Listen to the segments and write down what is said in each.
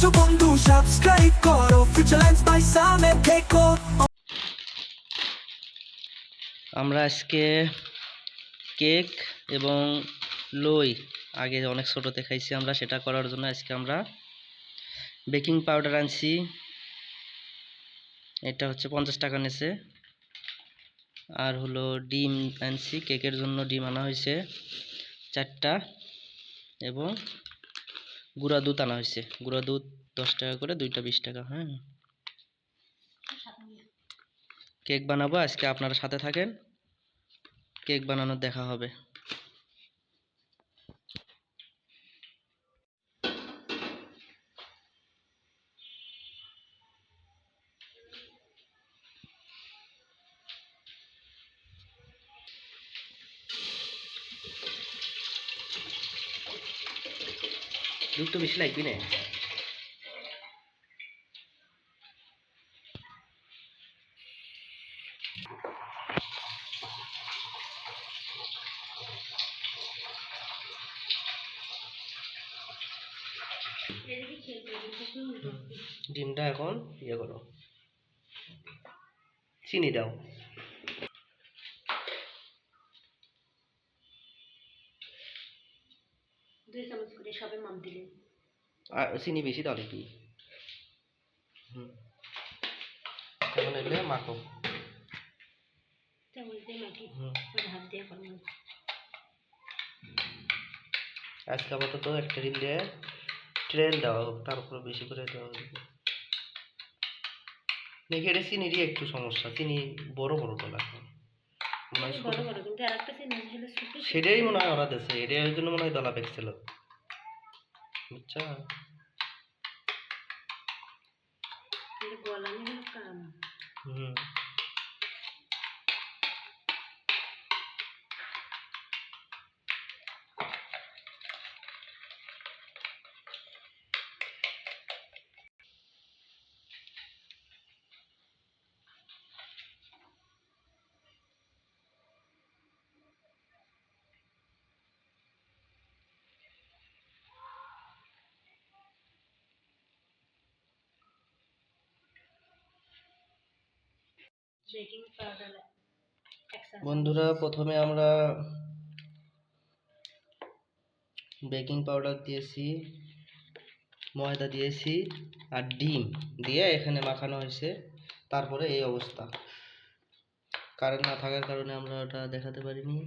আসো বন্ধু সাবস্ক্রাইব করো। ফিউচারল্যান্ডস বাই সামে থেকো আমরা আজকে কেক এবং লই, আগে অনেক ছোটোতে খাইছি আমরা, সেটা করার জন্য আজকে আমরা বেকিং পাউডার আনছি। এটা হচ্ছে পঞ্চাশ টাকা নিয়েছে আর হলো ডিম আনছি, কেকের জন্য ডিম আনা হয়েছে চারটা। এবং গুঁড়া দুধ আনা হয়েছে। গুঁড়া দুধ দশ টাকা করে, দুইটা বিশ টাকা হ্যাঁ। কেক বানাবো, আজকে আপনারা সাথে থাকেন। কেক বানানোর দেখা হবে। দুধ তো বেশি লাগবে না ডিমটা এখন ইয়ে করো। চিনি দাও। সবে মাপ দিলেন। আর চিনি বেশি দাও নাকি হুম। এখন এগুলো মাখো। চামচ দিয়ে মাখি। হাত দিয়ে করব আজকে আপাতত একটা ডিম দিয়ে ট্রেল দেওয়া হোক তারপর বেশি করে দেওয়া হবে দেখি এটা চিনিরই একটু সমস্যা চিনি বড় বড় তো লাগে মনে হয় বড় ছোট- বড় কিন্তু আর একটা চিনি হলো ছোট। সেটাই মনে হয় ওরা দেশে এটার জন্য মনে হয় দলা পেকছিল বুঝছা কিন্তু গলানি হলো কাম বন্ধুরা, প্রথমে আমরা বেকিং পাউডার দিয়েছি, ময়দা দিয়েছি আর ডিম দিয়ে এখানে মাখানো হয়েছে। তারপরে এই অবস্থা। কারেন্ট না থাকার কারণে আমরা ওটা দেখাতে পারিনি।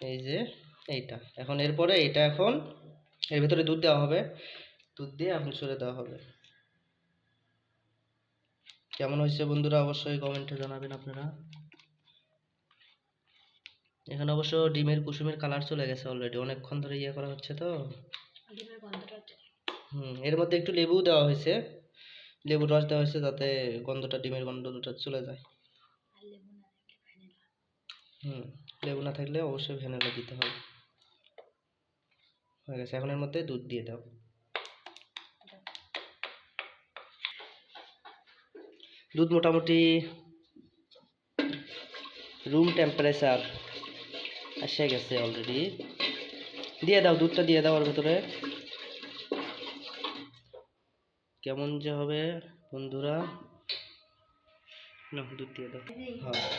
এই যে এইটা। এখন এরপরে এটা এখন এর ভিতরে দুধ দেওয়া হবে। দুধ দিয়ে এখন সরে দেওয়া হবে। কেমন হয়েছে বন্ধুরা অবশ্যই কমেন্টে জানাবেন আপনারা। এখানে অবশ্য ডিমের কুসুমের কালার চলে গেছে অলরেডি অনেকক্ষণ ধরে ইয়ে করা হচ্ছে তো। হুম এর মধ্যে একটু লেবু দেওয়া হয়েছে। লেবুর রস দেওয়া হয়েছে যাতে গন্ধটা ডিমের গন্ধটা চলে যায়। হুম লেবু না থাকলে অবশ্যই ভ্যানিলা দিতে হবে। হয়ে গেছে এখন এর মধ্যে দুধ দিয়ে দাও। দুধ মোটামুটি রুম টেম্পারেচার এসে গেছে অলরেডি দিয়ে দাও, দুধটা দিয়ে দাও ওর ভেতরে। কেমন যে হবে বন্ধুরা। না দুধ দিয়ে দাও। হ্যাঁ।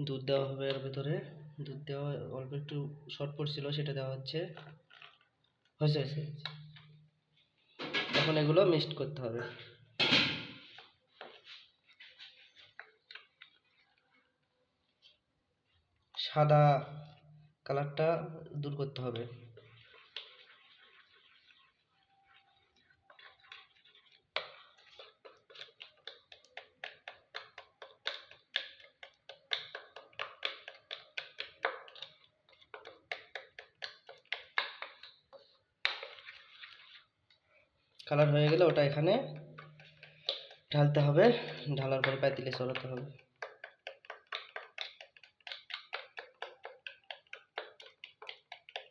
দুধ দেওয়া হবে এর ভেতরে। দুধ দেওয়া অল্প একটু শর্ট পড়ছিল সেটা দেওয়া হচ্ছে। হয়েছে হয়েছে। এখন এগুলো মিক্সড করতে হবে। সাদা কালারটা দূর করতে হবে। কালার হয়ে গেলে ওটা এখানে ঢালতে হবে। ঢালার পরে পাতিলে চড়াতে হবে।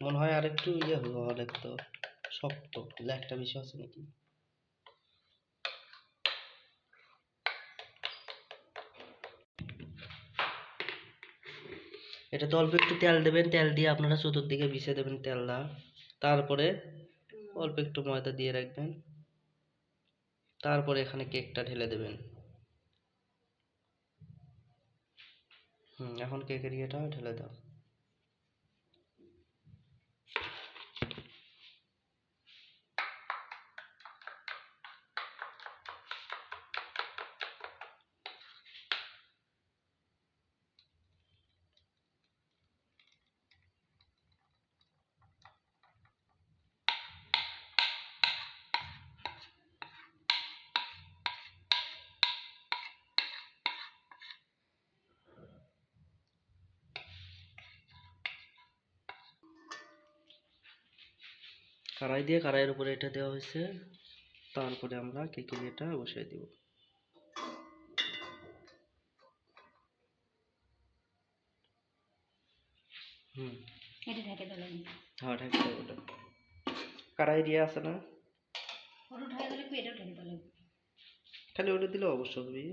মনে হয় আর একটু ইয়ে হলো অনেক তো শক্ত। ল্যাকটা বেশি আছে নাকি? এটা তো অল্প একটু তেল দেবেন তেল দিয়ে আপনারা চতুর্দিকে বিছে দেবেন তেলটা। তারপরে অল্প একটু ময়দা দিয়ে রাখবেন। তারপরে এখানে কেকটা ঢেলে দেবেন। হুম এখন কেকের ইয়েটা ঢেলে দাও। কড়াই দিয়ে কড়াইয়ের উপরে এটা দেওয়া হয়েছে। তারপরে আমরা কেকের ইয়েটা বসিয়ে দিব? হুম। এটা ঢেকে দিলাম হ্যাঁ ওটা। কড়াই দিয়ে আছে না? ওটা ঢেকে দিলে কি ঢেকে দিলাম খালি ওটা দিলে অবশ্য হবে।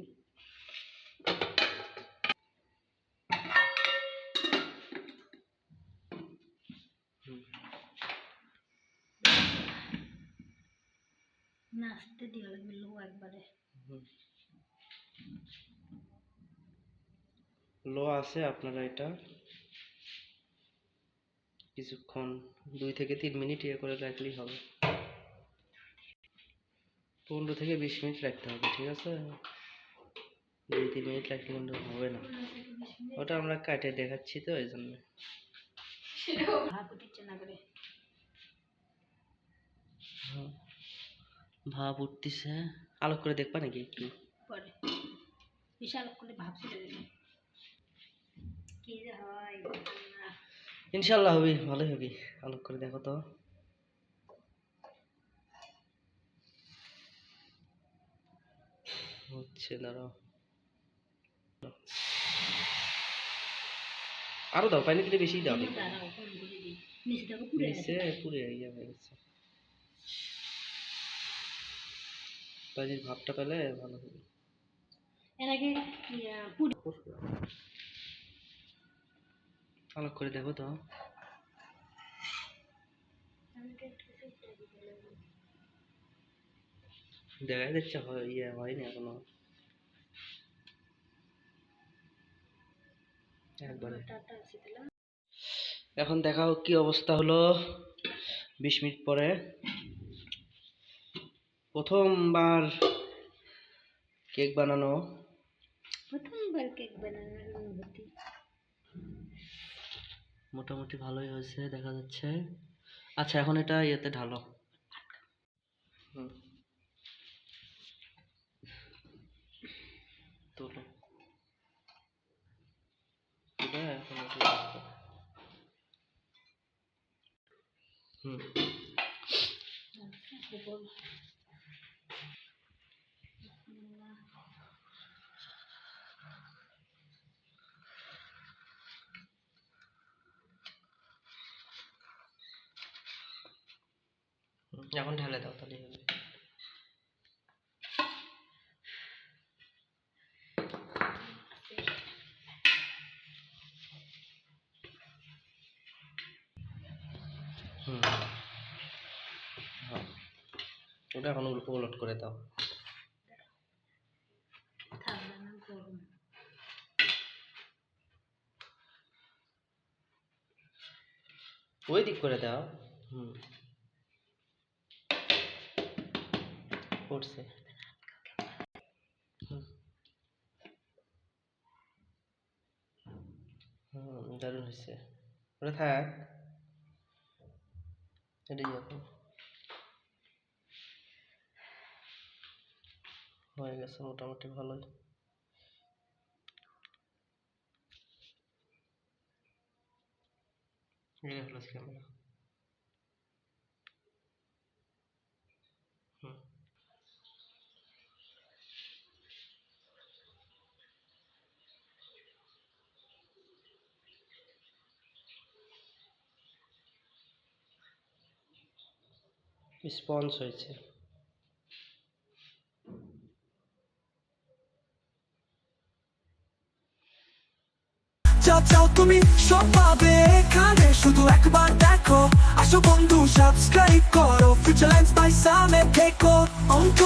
দিয়ে লাগবে লো একবারে। লো আছে আপনারা এটা। কিছুক্ষণ দুই থেকে তিন মিনিট ইয়ে করে রাখলেই হবে। পনেরো থেকে বিশ মিনিট রাখতে হবে ঠিক আছে? দুই তিন মিনিট রাখলে কিন্তু হবে না। ওটা আমরা কাটে দেখাচ্ছি তো এই জন্য। না হ্যাঁ। ভাব উঠতেছে। আলোক করে দেখবা নাকি একটু? পরে। বিশাল করে কি যে হয় ইনশাল্লাহ হবি ভালোই হবি। আলোক করে দেখো তো। হচ্ছে দাঁড়াও আরও দাও পানি দিলে বেশি দাও। নিচে পুড়ে গেছে। পুরে পানির ভাবটা পেলে ভালো হবে। এর আগে পুড়ে আলোক করে দেখো তো। দেখা যাচ্ছে ইয়ে হয়নি এখনও। এখন দেখাও কি অবস্থা হলো। বিশ মিনিট পরে। প্রথমবার কেক বানানো? প্রথমবার কেক বানানোর অনুভূতি। মোটামুটি ভালোই হয়েছে দেখা যাচ্ছে। আচ্ছা এখন এটা ইয়েতে ঢালো। হুম। তোলো। এখন হুম। এখন ঢেলে দাও তাহলে হবে। হুম। ওটা এখন উলট করে দাও। ওই দিক করে দাও। হুম। হুম দারুণ হয়েছে। ওটা থাক। এটাই হয়ে গেছে মোটামুটি ভালোই। এই হলো ক্যামেরা স্পঞ্জ হয়েছে। যা চাও তুমি সব পাবে এখানে, শুধু একবার দেখো। আসো বন্ধু সাবস্ক্রাইব করো। ফিউচার লাইন্স বাই সামে দেখো অঙ্ক